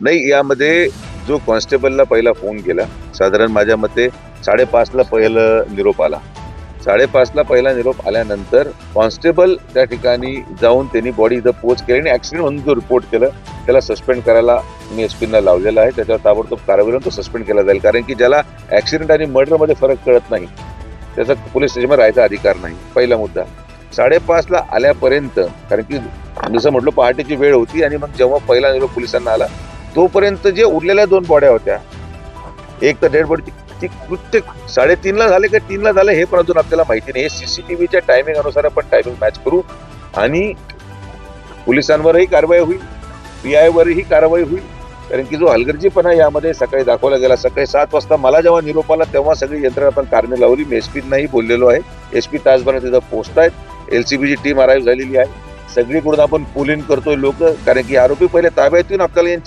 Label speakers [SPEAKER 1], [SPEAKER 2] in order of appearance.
[SPEAKER 1] नाही यामध्ये जो कॉन्स्टेबलला पहिला फोन केला साधारण माझ्या मते साडेपाचला पहिलं निरोप आला. साडेपाचला पहिला निरोप आल्यानंतर कॉन्स्टेबल त्या ठिकाणी जाऊन त्यांनी बॉडी इथं पोच केली आणि ऍक्सिडेंट म्हणून जो रिपोर्ट केलं त्याला सस्पेंड करायला मी एस पींना लावलेला आहे. त्याच्यावर ताबडतोब कारवाई करून तो सस्पेंड केला जाईल. कारण की ज्याला ऍक्सिडेंट आणि मर्डरमध्ये फरक कळत नाही त्याचा पोलीस स्टेशनमध्ये राहायचा अधिकार नाही. पहिला मुद्दा. साडेपाचला आल्यापर्यंत कारण की जसं म्हटलं पहाटेची वेळ होती आणि मग जेव्हा पहिला निरोप पोलिसांना आला तोपर्यंत जे उरलेल्या दोन बॉड्या होत्या एक तर डेड बॉडी ती कृत्य साडेतीनला झाले का तीनला झाले हे पण अजून आपल्याला माहिती नाही. हे सीसीटीव्हीच्या टायमिंग अनुसार आपण टायमिंग मॅच करू आणि पोलिसांवरही कारवाई होईल पी आय वरही कारवाई होईल. कारण की जो हलगर्जीपणा यामध्ये सकाळी दाखवला गेला. सकाळी सात वाजता मला जेव्हा निरोप आला तेव्हा सगळी यंत्रणा आपण कारणे लावली. मी एस पीनाही बोललेलो आहे. एस पी तासभरात तिथं पोहोचतायत एल सी बीची टीम अराईव्ह झालेली आहे. सगळीकडून आपण पोलिंग करतोय लोक. कारण की आरोपी पहिले ताब्यात येऊन आपल्याला यांची